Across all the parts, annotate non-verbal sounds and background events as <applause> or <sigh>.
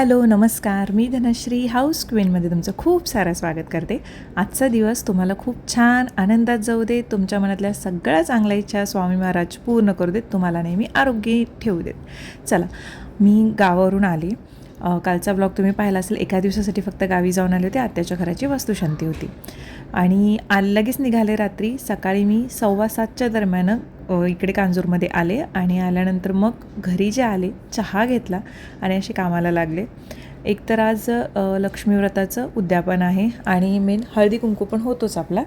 Hello नमस्कार. मी Dhanashree house क्वीनमध्ये तुमचं खूप सारं स्वागत करते. आजचा दिवस तुम्हाला खूप छान आनंदात जाऊ देत तुमच्या मनातल्या सगळ्या चांगल्या इच्छा स्वामी महाराज पूर्ण करू देत तुम्हाला नेहमी आरोग्य ठेवू देत. चला मी गावावरून आले. कालचा ब्लॉग तुम्ही पाहिला असेल एका दिवसासाठी फक्त गावी जाऊन आले होते आत्याच्या घराची वस्तुशांती होती. आणि लगेच निघाले रात्री सकाळी मी सव्वा सातच्या दरम्यान इकडे कांजूरमध्ये आले आणि आल्यानंतर मग घरी जे आले चहा घेतला आणि असे कामाला लागले. एकतर आज लक्ष्मीव्रताचं उद्यापन आहे आणि मेन हळदी कुंकू पण होतोच आपला.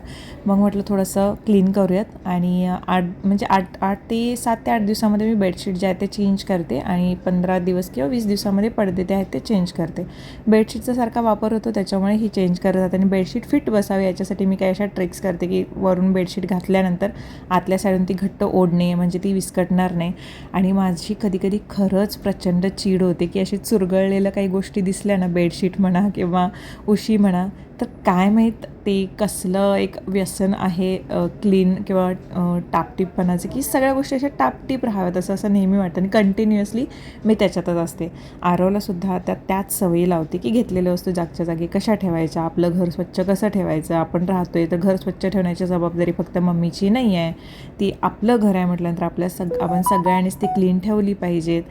मग म्हटलं थोडंसं क्लीन करूयात आणि आठ म्हणजे आठ आठ ते सात ते आठ दिवसामध्ये मी बेडशीट जे आहे ते चेंज करते आणि पंधरा दिवस किंवा वीस दिवसामध्ये पडदे ते आहेत ते चेंज करते. बेडशीटचा सारखा वापर होतो त्याच्यामुळे ही चेंज करत जाते आणि बेडशीट फिट बसावी याच्यासाठी मी काही अशा ट्रिक्स करते की वरून बेडशीट घातल्यानंतर आतल्या साईडून ती घट्ट ओढणे म्हणजे ती विस्कटणार नाही. आणि माझी कधी कधी खरंच प्रचंड चीड होते की अशी चुरगळलेलं काही गोष्टी दिसल्या ना बेडशीट म्हणा किंवा उशी म्हणा तर काय माहीत ते कसलं एक व्यसन आहे क्लीन किंवा अ, टापटीपपणाचं की सगळ्या गोष्टी अशा टापटीप राहाव्यात असं असं नेहमी वाटतं. आणि कंटिन्युअसली मी त्याच्यातच असते. आरवलासुद्धा त्या त्याच सवयी लावते की घेतलेल्या वस्तू जागच्या जागी कशा ठेवायच्या आपलं घर स्वच्छ कसं ठेवायचं आपण राहतो आहे तर घर स्वच्छ ठेवण्याची जबाबदारी फक्त मम्मीची नाही आहे. ती आपलं घर आहे म्हटल्यानंतर आपल्या सग आपण सगळ्यांनीच ती क्लीन ठेवली पाहिजेत.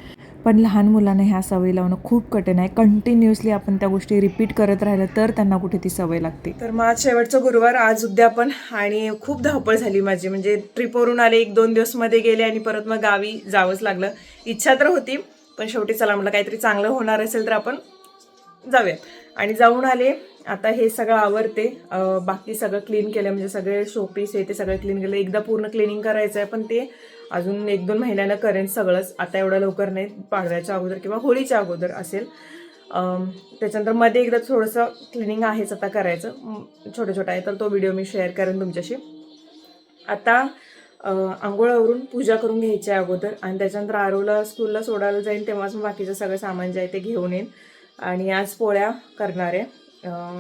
पण लहान मुलांना ह्या सवयी लावणं खूप कठीण आहे. कंटिन्युअसली आपण त्या गोष्टी रिपीट करत राहिलं तर त्यांना कुठे ती सवय सवय लागते. तर मग आज शेवटचा गुरुवार आज उद्यापन आणि खूप धावपळ झाली माझी. म्हणजे ट्रिपवरून आले एक दोन दिवसमध्ये गेले आणि परत मग गावी जावंच लागलं. इच्छा तर होती पण शेवटी चला म्हटलं काहीतरी चांगलं होणार असेल तर आपण जाऊया आणि जाऊन आले आता हे सगळं आवरते. बाकी सगळं क्लीन केलं म्हणजे सगळे शोपीस हे ते सगळं क्लीन केलं. एकदा पूर्ण क्लिनिंग करायचं आहे पण ते अजून एक दोन महिन्यानं करेन सगळंच. आता एवढं लवकर नाही पाडव्याच्या अगोदर किंवा होळीच्या अगोदर असेल. त्याच्यानंतरमध्ये एकदा थोडंसं क्लिनिंग आहेच आता करायचं. छोटं छोटं आहे तर तो व्हिडिओ मी शेअर करेन तुमच्याशी. आता आंघोळावरून पूजा करून घ्यायची आहे अगोदर आणि त्याच्यानंतर आरोला स्कूलला सोडायला जाईन तेव्हाच मग बाकीचं सगळं सामान जे आहे ते घेऊन येईन. आणि आज पोळ्या करणार आहे.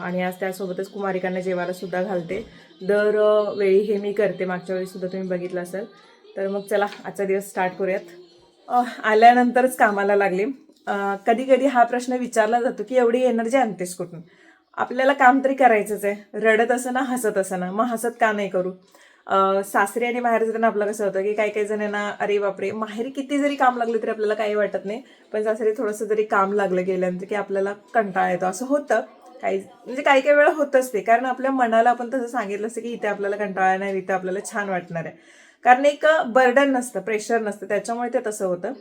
आणि आज त्यासोबतच कुमारिकांना जेवायला सुद्धा घालते. दर वेळी हे मी करते. मागच्या वेळी सुद्धा तुम्ही बघितलं असेल. तर मग चला आजचा दिवस स्टार्ट करूयात. आल्यानंतरच कामाला लागले. कधी कधी हा प्रश्न विचारला जातो की एवढी एनर्जी आणतेस कुठून? आपल्याला काम तरी करायचंच आहे. रडत असं ना हसत असं ना. मग हसत का नाही करू? सासरी आणि बाहेर जाताना आपलं कसं होतं की काही काही जणांना अरे बापरे माहेरी किती जरी काम लागलं तरी आपल्याला काही वाटत नाही. पण सासरी थोडंसं जरी काम लागलं गेल्यानंतर की आपल्याला कंटाळा येतो. असं होतं. काही म्हणजे काही काही वेळा होतच ते. कारण आपल्या मनाला आपण तसं सांगितलं असतं की इथे आपल्याला कंटाळा नाही इथे आपल्याला छान वाटणार आहे. कारण एक बर्डन नसतं प्रेशर नसतं. त्याच्यामुळे ते तसं होतं.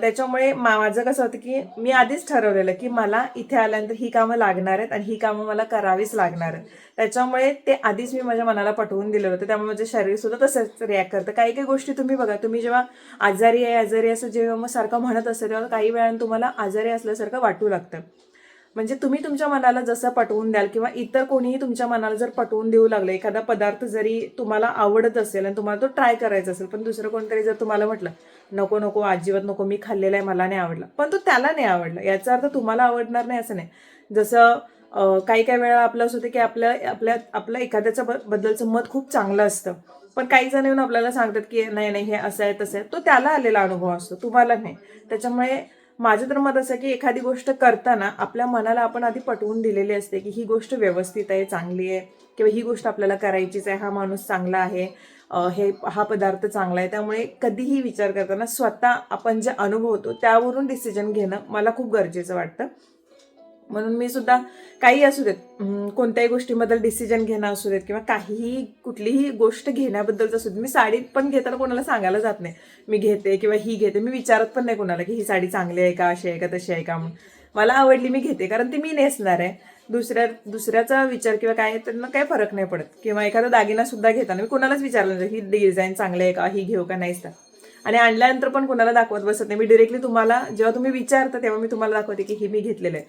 त्याच्यामुळे मा- माझं कसं होतं की मी आधीच ठरवलेलं की मला इथे आल्यानंतर ही कामं लागणार आहेत आणि ही कामं मला करावीच लागणार आहेत. त्याच्यामुळे ते आधीच मी माझ्या मनाला पटवून दिलेलं होतं. त्यामुळे माझं शरीर सुद्धा तसंच रिॲक्ट करतं. काही काही गोष्टी तुम्ही बघा. तुम्ही जेव्हा आजारी आहे आजारी असं जेव्हा मग सारखं म्हणत असतं तेव्हा काही वेळानं तुम्हाला आजारी असल्यासारखं वाटू लागतं. म्हणजे तुम्ही तुमच्या मनाला जसं पटवून द्याल किंवा इतर कोणीही तुमच्या मनाला जर पटवून देऊ लागलं एखादा पदार्थ जरी तुम्हाला आवडत असेल आणि तुम्हाला तो ट्राय करायचा असेल पण दुसरं कोणतरी जर तुम्हाला म्हटलं नको नको अजिबात नको मी खाल्लेला आहे मला नाही आवडला. पण तो त्याला नाही आवडला. याचा अर्थ तुम्हाला आवडणार नाही असं नाही. जसं काही काही वेळा आपलं असं होतं की आपल्या आपल्या आपलं एखाद्याचं ब- बद्दलचं मत खूप चांगलं असतं. पण काही जण येऊन आपल्याला सांगतात की नाही नाही हे असं आहे तसं आहे. तो त्याला आलेला अनुभव असतो तुम्हाला नाही. त्याच्यामुळे माझं तर मत असं की एखादी गोष्ट करताना आपल्या मनाला आपण आधी पटवून दिलेली असते की ही गोष्ट व्यवस्थित आहे चांगली आहे किंवा ही गोष्ट आपल्याला करायचीच आहे हा माणूस चांगला आहे हे हा पदार्थ चांगला आहे. त्यामुळे कधीही विचार करताना स्वतः आपण जे अनुभवतो त्यावरून डिसिजन घेणं मला खूप गरजेचं वाटतं. म्हणून मी सुद्धा काही असू देत कोणत्याही गोष्टीबद्दल डिसिजन घेणं असू देत किंवा काहीही कुठलीही गोष्ट घेण्याबद्दलच असू देत. मी साडी पण घेताना कोणाला सांगायला जात नाही. मी घेते किंवा ही घेते. मी विचारत पण नाही कोणाला की ही साडी चांगली आहे का अशी आहे का तशी आहे का म्हणून. मला आवडली मी घेते कारण ती मी नेसणार आहे. दुसऱ्या दुसऱ्याचा विचार किंवा काय त्यांना काही फरक नाही पडत. किंवा एखादा दागिना सुद्धा घेताना मी कोणालाच विचारलं नाही ही डिझाईन चांगली आहे का ही घेऊ का नाहीच तर. आणि आणल्यानंतर पण कोणाला दाखवत बसत नाही. मी डिरेक्टली तुम्हाला जेव्हा तुम्ही विचारता तेव्हा मी तुम्हाला दाखवते की ही मी घेतलेलं आहे.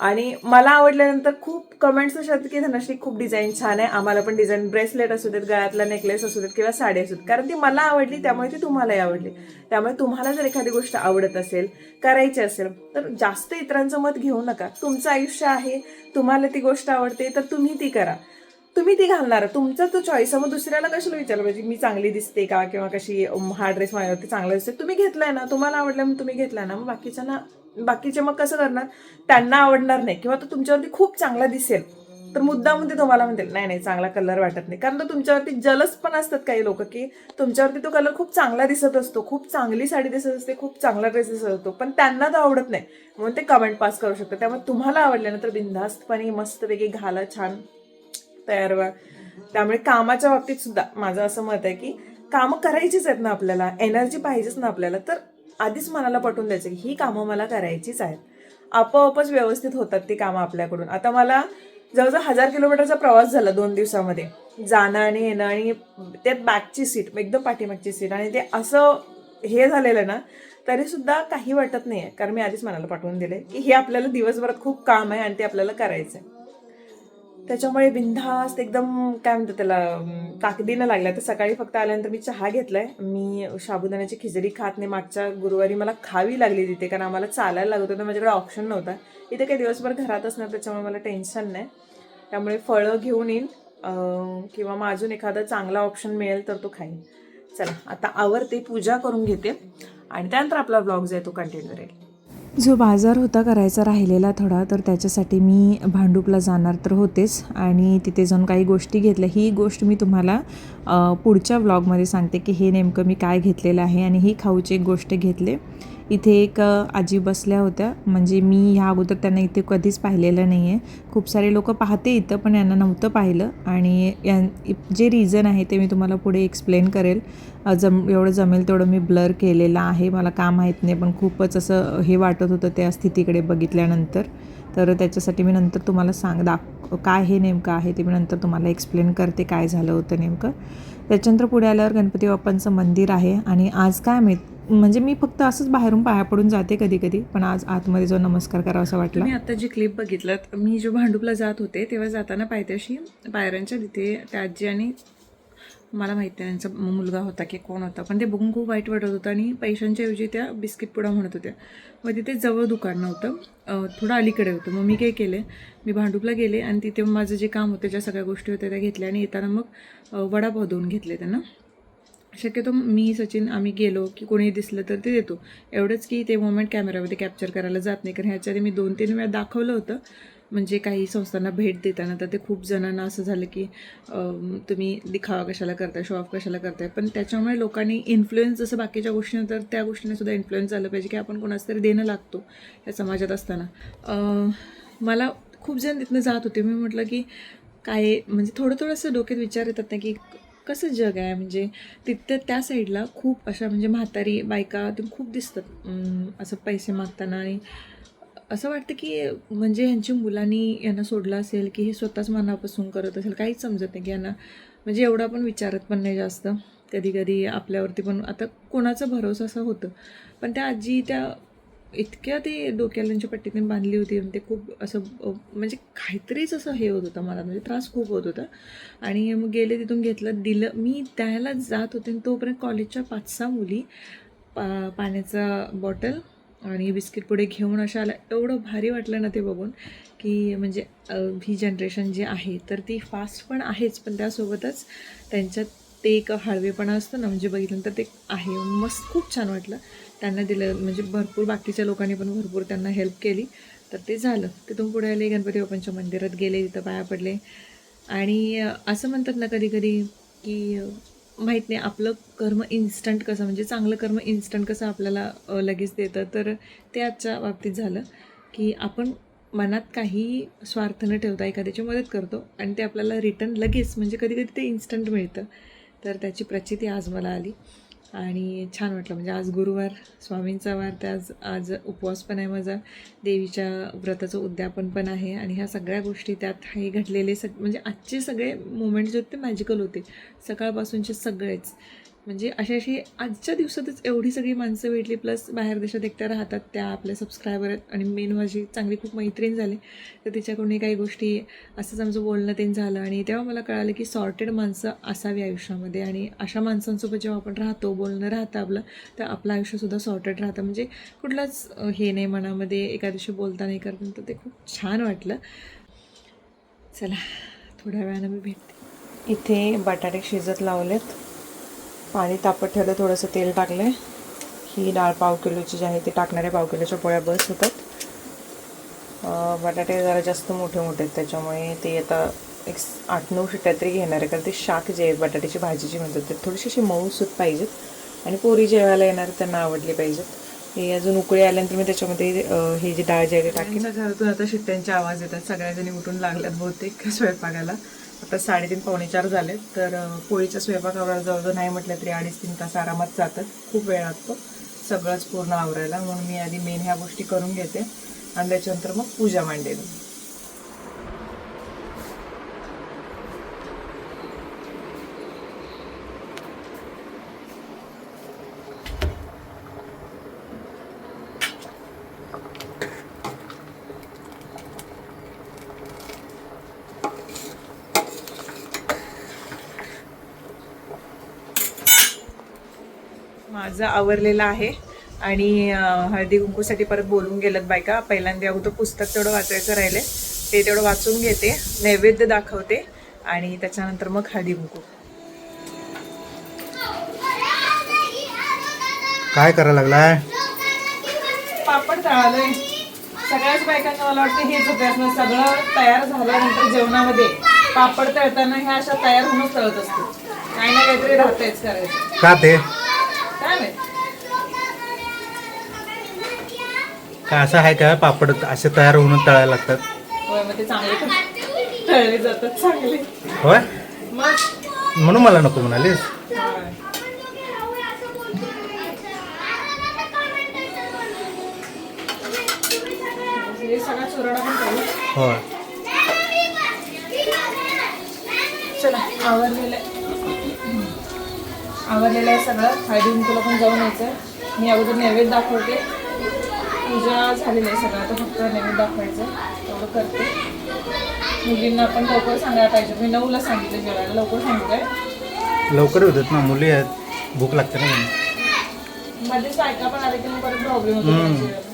आणि मला आवडल्यानंतर खूप कमेंट्स अशा की धनश्री खूप डिझाईन छान आहे. आम्हाला पण डिझाईन ब्रेसलेट असू देत गळ्यातला नेकलेस असू देत किंवा साडी असू देत. कारण ती मला आवडली त्यामुळे ती तुम्हालाही आवडली. त्यामुळे तुम्हाला जर एखादी गोष्ट आवडत असेल करायची असेल तर जास्त इतरांचं मत घेऊ नका. तुमचं आयुष्य आहे तुम्हाला ती गोष्ट आवडते तर तुम्ही ती करा. तुम्ही ती घालणार. तुमचा तो चॉईस आहे. मग दुसऱ्याला कशाला विचारलं पाहिजे? मी चांगली दिसते का? किंवा कशी हा ड्रेस माझ्यावरती चांगला दिसते तुम्ही घेतलाय ना. तुम्हाला आवडला मग तुम्ही घेतलाय ना. मग बाकीच्यांना बाकीचे मग कसं करणार? त्यांना आवडणार नाही. किंवा तो तुमच्यावरती खूप चांगला दिसेल. तर मुद्दाम ते तुम्हाला म्हणतील नाही नाही चांगला कलर वाटत नाही. कारण तो तुमच्यावरती जलस पण असतात काही लोक की तुमच्यावरती तो कलर खूप चांगला दिसत असतो. खूप चांगली साडी दिसत असते. खूप चांगला ड्रेस दिसत असतो. पण त्यांना तो आवडत नाही. म्हणून ते कमेंट पास करू शकतात. त्यामुळे तुम्हाला आवडल्यानंतर तर बिनधास्तपणे मस्तपैकी घाला छान. तयार व्हा. त्यामुळे कामाच्या बाबतीत सुद्धा माझं असं मत आहे की कामं करायचीच आहेत ना आपल्याला एनर्जी पाहिजेच ना आपल्याला तर आधीच मनाला पटवून द्यायचं की ही कामं मला करायचीच आहेत. आपोआपच व्यवस्थित होतात ती कामं आपल्याकडून. आता मला जवळजवळ हजार किलोमीटरचा प्रवास झाला दोन दिवसामध्ये. जाणं आणि येणं आणि त्यात बॅकची सीट एकदम पाठीमागची सीट आणि ते असं हे झालेलं ना तरी सुद्धा काही वाटत नाही आहे कारण मी आधीच मनाला पाठवून दिले की हे आपल्याला दिवसभरात खूप काम आहे आणि ते आपल्याला करायचं आहे त्याच्यामुळे बिनधास्त एकदम काय म्हणतात त्याला ताकदीनं लागल्या. तर सकाळी फक्त आल्यानंतर मी चहा घेतलाय. मी साबुदाण्याची खिचडी खात नाही. मागच्या गुरुवारी मला खावी लागली तिथे कारण आम्हाला चालायला लागत होतं. माझ्याकडे ऑप्शन नव्हता. इथे काही दिवसभर घरात असणार त्याच्यामुळे मला टेन्शन नाही. त्यामुळे फळं घेऊन येईन. किंवा मग अजून एखादा चांगला ऑप्शन मिळेल तर तो खाईन. चला आता आवरते पूजा करून घेते. आणि त्यानंतर आपला ब्लॉग जो आहे तो कंटिन्यू राहील जो बाजार होता करायचा राहिलेला थोडा तर त्याच्यासाठी मी भांडूपला जाणार तर होतेच. आणि तिथे जाऊन काही गोष्टी घेतल्या. ही गोष्ट मी तुम्हाला पुढच्या व्लॉगमध्ये सांगते की हे नेमकं मी काय घेतलेलं आहे आणि ही खाऊची एक गोष्ट घेतले. इथे एक आजी बसल्या होत्या. म्हणजे मी ह्या अगोदर त्यांना इथे कधीच पाहिलेलं नाही आहे खूप सारे लोक पाहते इथं पण यांना नव्हतं पाहिलं. आणि यां जे रिझन आहे ते मी तुम्हाला पुढे एक्सप्लेन करेल. जम एवढं जमेल तेवढं मी ब्लर केलेलं आहे. मला का माहीत नाही पण खूपच असं हे वाटत होतं त्या स्थितीकडे बघितल्यानंतर. तर त्याच्यासाठी मी नंतर तुम्हाला सांग दाख काय हे नेमकं आहे ते मी नंतर तुम्हाला एक्सप्लेन करते काय झालं होतं नेमकं. त्याच्यानंतर पुढे आल्यावर गणपती बाप्पांचं मंदिर आहे. आणि आज काय माहीत म्हणजे मी फक्त असंच बाहेरून पाया पडून जाते कधी कधी पण आज आतमध्ये जो नमस्कार करावा असं वाटलं. मी आता जी क्लिप बघितलं मी जो भांडूपला जात होते तेव्हा जाताना पायथ्याशी पायऱ्यांच्या तिथे त्या आजी आणि मला माहिती नाही त्यांचा मुलगा होता की कोण होता पण ते बघून खूप वाईट वाटत होतं आणि पैशांच्या ऐवजी त्या बिस्किट पुडा म्हणत होत्या. मग तिथे जवळ दुकान नव्हतं थोडं अलीकडे होतं. मग मी काय केले मी भांडूपला गेले आणि तिथे माझं जे काम होतं ज्या सगळ्या गोष्टी होत्या त्या घेतल्या आणि येताना मग वडापाव देऊन घेतले त्यांना. शक्यतो मी सचिन आम्ही गेलो की कोणी दिसलं तर ते देतो. एवढंच की ते मोमेंट कॅमेरामध्ये कॅप्चर करायला जात नाही. कारण ह्याच्या मी दोन तीन वेळा दाखवलं होतं. म्हणजे काही संस्थांना भेट देताना तर ते खूप जणांना असं झालं की तुम्ही दिखावा कशाला करताय शो ऑफ कशाला करताय. पण त्याच्यामुळे लोकांनी इन्फ्लुएन्स जसं बाकीच्या गोष्टीनं तर त्या गोष्टीने सुद्धा इन्फ्लुएन्स झालं पाहिजे की आपण कोणाचं तरी देणं लागतो या समाजात असताना. मला खूप जण तिथनं जात होते. मी म्हटलं की काय म्हणजे थोडं थोडंसं डोक्यात विचार येतात ना की कसं जग आहे? म्हणजे तिथं त्या साईडला खूप अशा म्हणजे म्हातारी बायका ते खूप दिसतात. असं पैसे मागताना आणि असं वाटतं की म्हणजे ह्यांची मुलांनी यांना सोडलं असेल की हे स्वतःच मनापासून करत असेल काहीच समजत नाही की यांना म्हणजे एवढा पण विचारत पण नाही जास्त. कधी कधी आपल्यावरती पण आता कोणाचा भरोसा असं होतं. पण त्या आजी त्या इतक्या ते डोक्याला त्यांच्या पट्टीने बांधली होती आणि ते खूप असं म्हणजे काहीतरीच असं हे होत होतं मला म्हणजे त्रास खूप होत होता. आणि मग गेले तिथून घेतलं दिलं. मी त्याला जात होते आणि तोपर्यंत कॉलेजच्या पाच सहा मुली पा पाण्याचा बॉटल आणि बिस्किट पुढे घेऊन अशा आल्या. एवढं भारी वाटलं ना ते बघून की म्हणजे ही जनरेशन जी आहे तर ती फास्ट पण आहेच पण त्यासोबतच त्यांच्यात ते एक हळवेपणा असतं ना म्हणजे बघितल्यानंतर ते आहे. मस्त खूप छान वाटलं. त्यांना दिलं म्हणजे भरपूर बाकीच्या लोकांनी पण भरपूर त्यांना हेल्प केली. तर ते झालं. तिथून पुढे आले गणपती बाप्पांच्या मंदिरात गेले तिथं पाया पडले. आणि असं म्हणतात ना कधी कधी की माहीत नाही आपलं कर्म इन्स्टंट कसं म्हणजे चांगलं कर्म इन्स्टंट कसं आपल्याला लगेच देतं. तर ते आजच्या बाबतीत झालं की आपण मनात काही स्वार्थ न ठेवता एखाद्याची मदत करतो आणि ते आपल्याला रिटर्न लगेच म्हणजे कधी कधी ते इन्स्टंट मिळतं. तर त्याची प्रचिती आज मला आली. आणि छान वाटलं. म्हणजे आज गुरुवार स्वामींचा वार तर आज आज उपवास पण आहे माझा. देवीच्या व्रताचं उद्यापन पण आहे आणि ह्या सगळ्या गोष्टी त्यात हे घडलेले सग म्हणजे आजचे सगळे मोमेंट्स जे होते ते मॅजिकल होते. सकाळपासूनचे सगळेच. म्हणजे अशी अशी आजच्या दिवसातच एवढी सगळी माणसं भेटली प्लस बाहेर देशात एकट्या राहतात त्या आपल्या सबस्क्रायबर आहेत. आणि मेन माझी चांगली खूप मैत्रीण झाली. तर तिच्याकडूनही काही गोष्टी असंच आमचं बोलणं ते झालं. आणि तेव्हा मला कळालं की सॉर्टेड माणसं असावी आयुष्यामध्ये. आणि अशा माणसांसोबत जेव्हा आपण राहतो बोलणं राहतं आपलं तर आपलं आयुष्यसुद्धा सॉर्टेड राहतं. म्हणजे कुठलाच हे नाही मनामध्ये एका दिवशी बोलता नाही करता. तर ते खूप छान वाटलं. चला थोड्या वेळानं मी भेटते. इथे बटाटे शिजत लावलेत. पाणी तापत ठेवलं थोडंसं तेल टाकलं ही डाळ पाव किलोची जी आहे ती टाकणाऱ्या पाव किलोच्या पोळ्या बस होतात. बटाटे जरा जास्त मोठे मोठे आहेत त्याच्यामुळे ते आता एक आठ नऊ शिट्ट्या तरी घेणार आहे कारण ते शाक जे आहे बटाट्याची भाजी जी म्हणतात ते थोडीशी अशी मऊसूत पाहिजेत. आणि पोरी जेवायला येणार त्यांना आवडली पाहिजेत. हे अजून उकळी आल्यानंतर मी त्याच्यामध्ये हे जी डाळ जी आहे ते टाकेन. घरातून आता शिट्ट्यांचे आवाज येतात सगळ्याजणी उठून लागल्यात बहुतेक <laughs> स्वयंपाकाला. आता साडेतीन पावणे चार झालेत. तर पोळीच्या पोळीचा स्वयंपाक जवळजवळ नाही म्हटलं तरी अडीच तीन तास आरामात जातात. खूप वेळ लागतो. सगळंच पूर्ण आवरायला. म्हणून मी आधी मेन ह्या गोष्टी करून घेते. आणि त्याच्यानंतर मग पूजा मांडेल माझं आवरलेलं आहे. आणि हळदी कुंकूसाठी परत बोलून गेलेत बायका. पहिल्यांदा अगोदर पुस्तक तेवढं वाचायचं राहिले. ते तेवढं वाचून घेते. नैवेद्य दाखवते. आणि त्याच्यानंतर मग हळदी कुंकू. काय करायला लागलाय? पापड तळालोय. सगळ्याच बायकांना मला वाटतं हेच होतं सगळं तयार झाल्यानंतर जेवणामध्ये पापड तळताना ह्या अशा तयार होऊनच तळत असते काही ना काहीतरी राहतंयच करायचं. का ते? काय असं आहे का? पापड असे तयार होऊन तळायला लागतात. होय मग ते चांगले पण तळले जातात चांगले. होय? मग? म्हणून मला नको म्हणालीस. होय. हे सगळा चुराडा पण करू होय. चला आवरलेलं आहे आवरलेलं आहे सगळं. हळदी कुंकूला पण जाऊन यायचं मी अगोदर नैवेद्य दाखवते. पूजा झालेली आहे सगळं. आता फक्त नैवेद्य दाखवायचं. तेवढं करते. मुलींना पण लवकर सांगायला पाहिजे. मी नऊला सांगितलं जेवायला. लवकर सांगू काय? लवकर होतात ना. मुली आहेत. भूक लागते ना. मध्येच बायका पण आले की परत प्रॉब्लेम होतो.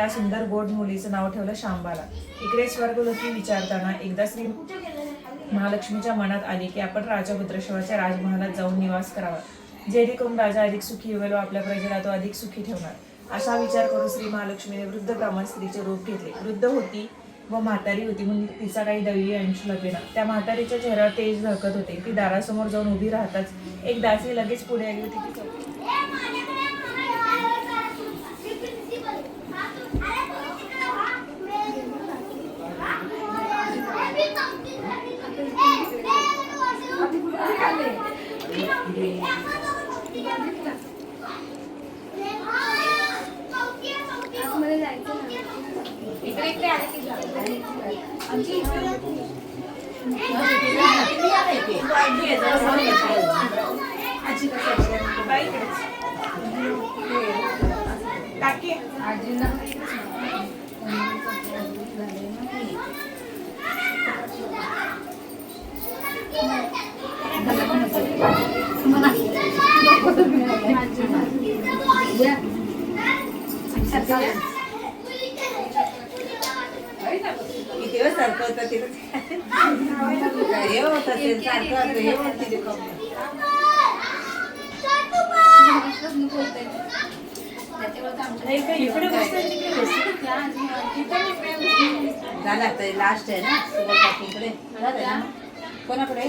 त्या सुंदर गोड मुलीचं नाव ठेवलं शांबाला. इकडे स्वर्गलोकी विचारताना एकदा श्री महालक्ष्मीच्या मनात आली की आपण राजा राजमहालात जाऊन निवास करावा. जेणेकरून राजा अधिक सुखी होईल व आपल्या प्रजेला तो अधिक सुखी ठेवणार. असा विचार करून श्री महालक्ष्मीने वृद्ध ब्राह्मण स्त्रीचे रूप घेतले. वृद्ध होती व म्हातारी होती म्हणून तिचा काही दैवी अंश लपेना त्या म्हातारीच्या चेहऱ्यावर तेज झळकत होते. ती दारासमोर जाऊन उभी राहताच एक दासी लगेच पुढे आली होती ती टाकी वेळ सारखं होतं तिथं. हे होतं ते सारखं होतं हे होतं तिथे. झालं आता लास्ट आहे ना. सुबह इकडे. झालं ना. कोणाकडे?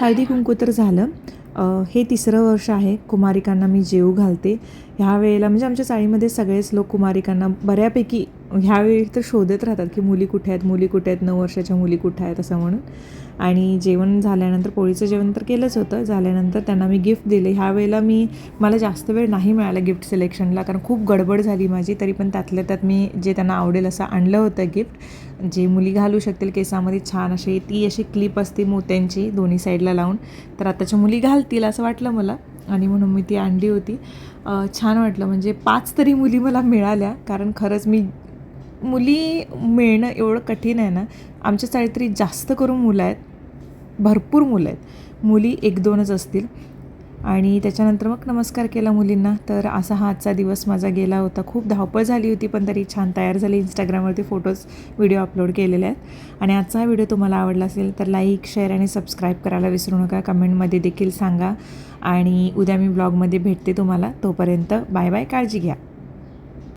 हळदी कुंकू तर झालं. हे तिसरं वर्ष आहे कुमारिकांना मी जेऊ घालते. ह्या वेळेला म्हणजे आमच्या चाळीमध्ये सगळेच लोक कुमारिकांना बऱ्यापैकी ह्यावेळी तर शोधत राहतात की मुली कुठे आहेत मुली कुठे आहेत नऊ वर्षाच्या मुली कुठे आहेत असं म्हणून. आणि जेवण झाल्यानंतर पोळीचं जेवण तर केलंच होतं. झाल्यानंतर त्यांना मी गिफ्ट दिले. ह्या वेळेला मी मला जास्त वेळ नाही मिळाला गिफ्ट सिलेक्शनला कारण खूप गडबड झाली माझी. तरी पण त्यातल्या त्यात मी जे त्यांना आवडेल असं आणलं होतं गिफ्ट. जे मुली घालू शकतील केसामध्ये छान अशी ती अशी क्लिप असते मोत्यांची दोन्ही साईडला लावून. तर आताच्या मुली घालतील असं वाटलं मला. आणि म्हणून मी ती आणली होती. छान वाटलं. म्हणजे पाच तरी मुली मला मिळाल्या. कारण खरंच मी मुली मिळणं एवढं कठीण आहे ना. आमच्या चाळीत तरी जास्त करून मुलं आहेत. भरपूर मुलं आहेत. मुली एक दोनच असतील. आणि त्याच्यानंतर मग नमस्कार केला मुलींना. तर असा हा आजचा दिवस माझा गेला होता. खूप धावपळ झाली होती पण तरी छान तयार झाली. इंस्टाग्रामवरती फोटोज व्हिडिओ अपलोड केलेले आहेत. आणि आजचा हा व्हिडिओ तुम्हाला आवडला असेल तर लाईक शेअर आणि सबस्क्राईब करायला विसरू नका. कमेंटमध्ये देखील सांगा. आणि उद्या मी ब्लॉगमध्ये भेटते तुम्हाला. तोपर्यंत बाय बाय काळजी घ्या.